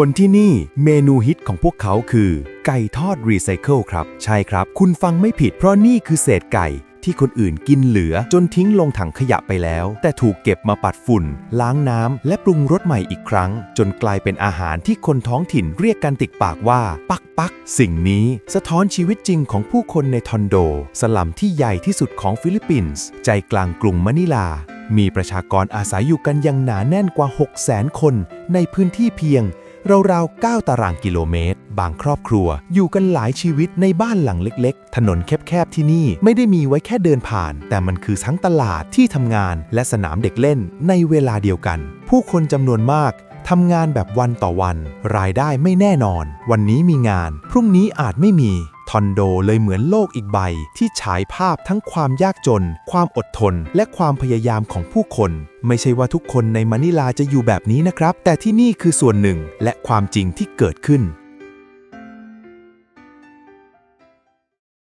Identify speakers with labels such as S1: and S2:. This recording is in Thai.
S1: คนที่นี่เมนูฮิตของพวกเขาคือ ไก่ทอดรีไซเคิลครับ ใช่ครับ คุณฟังไม่ผิด เพราะนี่คือเศษไก่ที่คนอื่นกินเหลือจนทิ้งลงถังขยะไปแล้ว แต่ถูกเก็บมาปัดฝุ่น ล้างน้ำและปรุงรสใหม่อีกครั้ง จนกลายเป็นอาหารที่คนท้องถิ่นเรียกกันติดปากว่า ปักปัก สิ่งนี้สะท้อนชีวิตจริงของผู้คนในทอนโด สลัมที่ใหญ่ที่สุดของฟิลิปปินส์ใจกลางกรุงมะนิลา มีประชากรอาศัยอยู่กันอย่างหนาแน่นกว่า 6 0 0 0 0 0 คนในพื้นที่เพียง ราวๆ9ตารางกิโลเมตร บางครอบครัว อยู่กันหลายชีวิตในบ้านหลังเล็ก ๆ ถนนแคบๆที่นี่ไม่ได้มีไว้แค่เดินผ่าน แต่มันคือทั้งตลาดที่ทำงานและสนามเด็กเล่นในเวลาเดียวกัน ผู้คนจำนวนมากทำงานแบบวันต่อวัน รายได้ไม่แน่นอน วันนี้มีงาน พรุ่งนี้อาจไม่มี ทอนโดเลยเหมือนโลกอีกใบ ที่ฉายภาพทั้งความยากจน ความอดทน และความพยายามของผู้คน ไม่ใช่ว่าทุกคนในมะนิลาจะอยู่แบบนี้นะครับ แต่ที่นี่คือส่วนหนึ่งและความจริงที่เกิดขึ้น